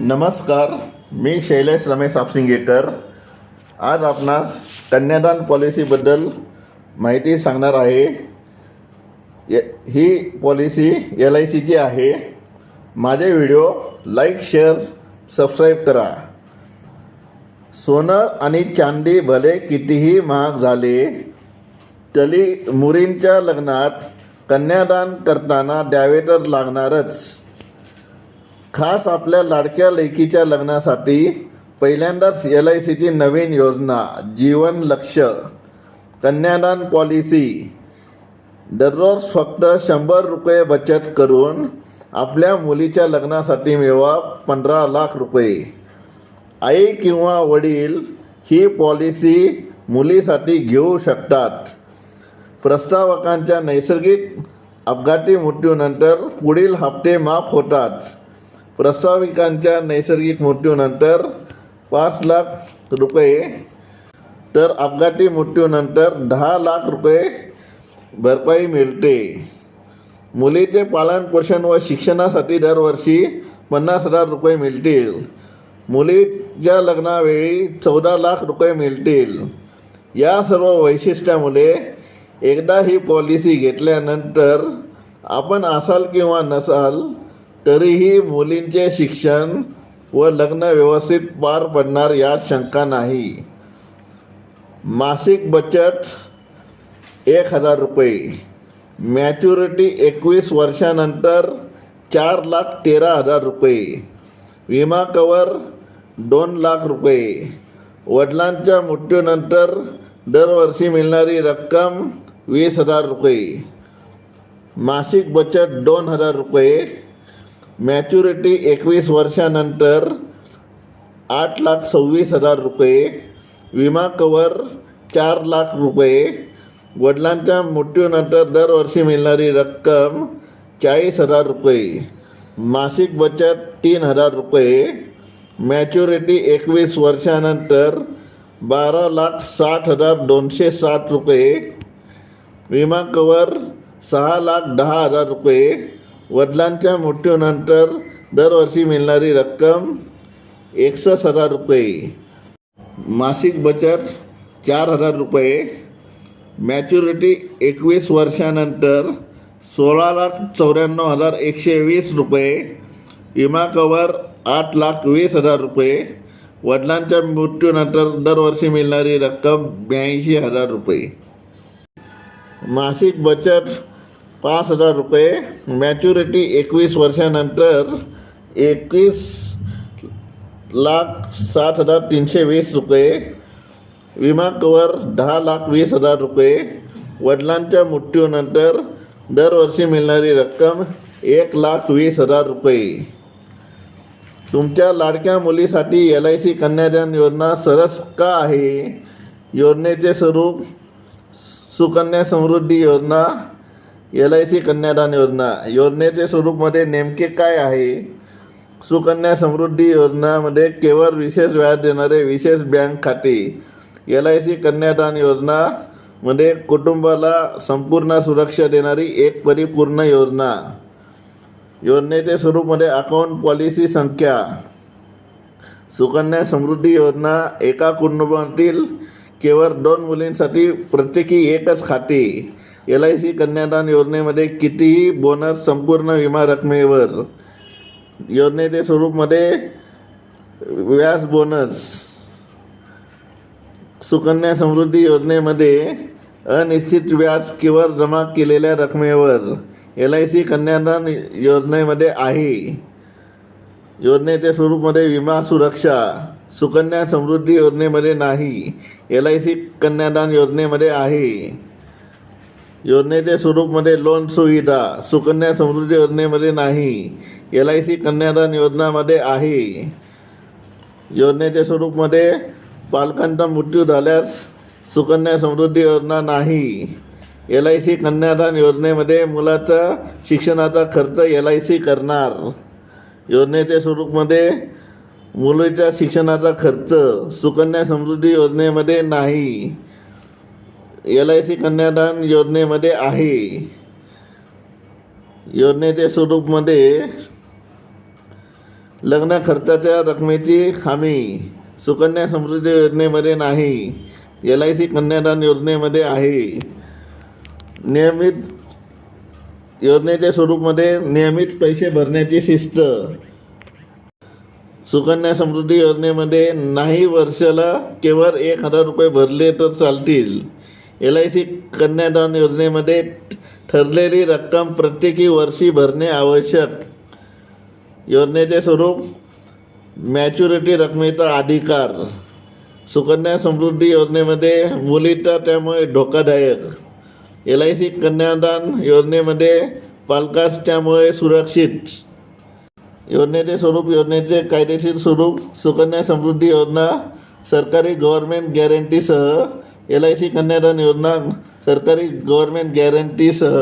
नमस्कार मी शैलेश रमेश आपसिंगेकर आज आपणास कन्यादान पॉलिसीबद्दल माहिती सांगणार आहे. य- ही पॉलिसी एल आय सीची आहे. माझे व्हिडिओ लाईक शेअर सबस्क्राईब करा. सोनं आणि चांदी भले कितीही महाग झाले तरी मुरींच्या लग्नात कन्यादान करताना द्यावे तर लागणारच. खास आपल्या लाडक्या लेकीच्या लग्नासाठी पहिल्यांदाच एल आय सीची नवीन योजना जीवन लक्ष कन्यादान पॉलिसी. दररोज फक्त शंभर रुपये बचत करून आपल्या मुलीच्या लग्नासाठी मिळवा पंधरा लाख रुपये. आई किंवा वडील ही पॉलिसी मुलीसाठी घेऊ शकतात. प्रस्तावकांच्या नैसर्गिक अपघाती मृत्यूनंतर पुढील हप्ते माफ होतात. प्रस्ताविकांच्या नैसर्गिक मृत्यूनंतर पाच लाख रुपये तर अपघाती मृत्यूनंतर दहा लाख रुपये भरपाई मिळते. मुलीचे पालनपोषण व शिक्षणासाठी दरवर्षी पन्नास हजार रुपये मिळतील. मुलीच्या लग्नावेळी चौदा लाख रुपये मिळतील. या सर्व वैशिष्ट्यामुळे एकदा ही पॉलिसी घेतल्यानंतर आपण असाल किंवा नसाल तरीही मुलींचे शिक्षण व लग्न व्यवस्थित पार पडणार यात शंका नाही. मासिक बचत एक हजार रुपये. मॅच्युरिटी एकवीस वर्षानंतर चार लाख तेरा हजार रुपये. विमा कवर दोन लाख रुपये. वडिलांच्या मृत्यूनंतर दरवर्षी मिळणारी रक्कम वीस हजार रुपये. मासिक बचत दोन हजार रुपये. मॅच्युरिटी एकवीस वर्षानंतर आठ लाख सव्वीस हजार रुपये विमा कवर चार लाख रुपये वडिलांच्या मृत्यूनंतर दरवर्षी मिळणारी रक्कम चाळीस हजार रुपये मासिक बचत तीन हजार रुपये मॅच्युरिटी एकवीस वर्षानंतर बारा लाख साठ हजार दोनशे साठ रुपये विमा कवर सहा लाख दहा हजार रुपये वडिलांच्या मृत्यूनंतर दरवर्षी मिळणारी रक्कम एकसष्ट हजार रुपये. मासिक बचत चार हजार रुपये. मॅच्युरिटी एकवीस वर्षानंतर सोळा लाख चौऱ्याण्णव हजार एकशे वीस रुपये. विमा कवर आठ लाख वीस हजार रुपये. वडिलांच्या मृत्यूनंतर दरवर्षी मिळणारी रक्कम ब्याऐंशी हजार रुपये. मासिक बचत पाच हजार रुपये. मॅच्युरिटी एकवीस वर्षानंतर एकवीस लाख सात हजार तीनशे वीस रुपये. विमा कवर दहा लाख वीस हजार रुपये. वडिलांच्या मृत्यूनंतर दरवर्षी मिळणारी रक्कम एक लाख वीस हजार रुपये. तुमच्या लाडक्या मुलीसाठी एल आय सी कन्यादान योजना सरस का आहे? योजनेचे स्वरूप सुकन्या समृद्धी योजना एल आय सी कन्यादान योजना योजनेचे स्वरूपमध्ये नेमके काय आहे? सुकन्या समृद्धी योजनामध्ये केवळ विशेष व्याज देणारे विशेष बँक खाते. एल आय सी कन्यादान योजनामध्ये कुटुंबाला संपूर्ण सुरक्षा देणारी एक परिपूर्ण योजना. योजनेचे स्वरूपमध्ये अकाउंट पॉलिसी संख्या. सुकन्या समृद्धी योजना एका कुटुंबातील केवळ दोन मुलींसाठी प्रत्येकी एकच खाते. एल आय सी कन्यादान योजनेमध्ये कितीही बोनस संपूर्ण विमा रकमेवर योजनेचे स्वरूपमध्ये व्याज बोनस सुकन्या समृद्धी योजनेमध्ये अनिश्चित व्याज किंवा जमा केलेल्या रकमेवर एल आय सी कन्यादान योजनेमध्ये आहे. योजनेच्या स्वरूपमध्ये विमा सुरक्षा. सुकन्या समृद्धी योजनेमध्ये नाही. एल आय सी कन्यादान योजनेमध्ये आहे. योजनेच्या स्वरूपमध्ये लोन सुविधा सुकन्या समृद्धी योजनेमध्ये नाही एल आय सी कन्यादान योजनामध्ये आहे. योजनेच्या स्वरूपमध्ये पालकांचा मृत्यू झाल्यास सुकन्या समृद्धी योजना नाही. एल आय सी कन्यादान योजनेमध्ये मुलाचा शिक्षणाचा खर्च एल आय सी करणार. योजनेच्या स्वरूपमध्ये मुलीच्या शिक्षणाचा खर्च सुकन्या समृद्धी योजनेमध्ये नाही. एल आय सी कन्यादान योजनेमध्ये आहे. योजनेच्या स्वरूपमध्ये लग्न खर्चाच्या रकमेची हमी सुकन्या समृद्धी योजनेमध्ये नाही. एल आय सी कन्यादान योजनेमध्ये आहे. नियमित योजनेच्या स्वरूपमध्ये नियमित पैसे भरण्याची शिस्त. सुकन्या समृद्धी योजनेमध्ये नाही वर्षाला केवळ एक हजार रुपये भरले तर चालतील. एल आय सी कन्यादान योजनेमध्ये ठरलेली रक्कम प्रत्येकी वर्षी भरणे आवश्यक. योजनेचे स्वरूप मॅच्युरिटी रकमेचा अधिकार. सुकन्या समृद्धी योजनेमध्ये मुलीचा त्यामुळे धोकादायक. एल आय सी कन्यादान योजनेमध्ये पालकास त्यामुळे सुरक्षित. योजनेचे स्वरूप योजनेचे कायदेशीर स्वरूप सुकन्या समृद्धी योजना सरकारी government गॅरंटीसह L I C Kanyadan Yojana सरकारी गव्हर्नमेंट गॅरंटीसह